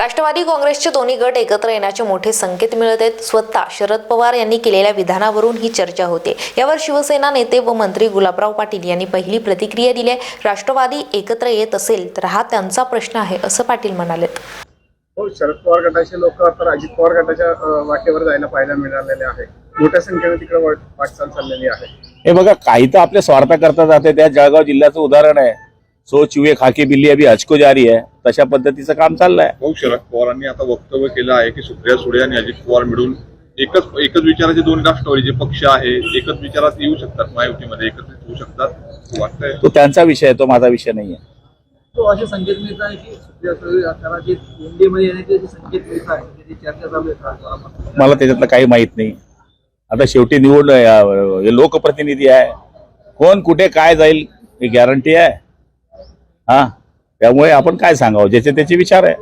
राष्ट्रवादी काँग्रेसचे दोन्ही गट एकत्र येण्याचे मोठे संकेत मिळत आहेत. स्वतः शरद पवार यांनी केलेल्या विधानावरून ही चर्चा होते. यावर शिवसेना नेते व मंत्री गुलाबराव पाटील यांनी पहिली प्रतिक्रिया दिली आहे. राष्ट्रवादी एकत्र येत असेल तर हा त्यांचा प्रश्न आहे असं पाटील म्हणालेत. हो शरद पवार गटाचे लोक आता अजित पवार गटाच्या वाटेवर जायला पाहायला मिळालेले आहे. मोठ्या संख्येने तिकडे वाट- वाटचाल चाललेली आहे. हे बघा काही तर आपल्या स्वार्थाकरता जाते. त्या जळगाव जिल्ह्याचं उदाहरण आहे. सो चुहे खाकी बिल्ली अभी हचको जारी आहे तशा पद्धतीचं काम चाललंय भाऊ शरद पवारांनी आता वक्तव्य केलं आहे की सुप्रिया सुळे आणि अजित पवार मिळून एकच एकच विचाराचे दोन राष्ट्रवादी जे पक्ष आहे एकच विचारात येऊ शकतात महायुतीमध्ये एकत्रित होऊ शकतात वाटतंय. तो त्यांचा विषय आहे तो माझा विषय नाही आहे. तो असे संकेत मिळत आहे की सुप्रिया सुळे कदाचित एनडीएमध्ये येण्याचे संकेत मिळत आहे त्याची चर्चा चालू आहे. मला त्याच्यातलं काही माहीत नाही. आता शेवटी निवड हे लोकप्रतिनिधी आहे. कोण कुठे काय जाईल ही गॅरंटी आहे. हा. त्यामुळे आपण काय सांगावं? ज्याचे त्याचे विचार आहे.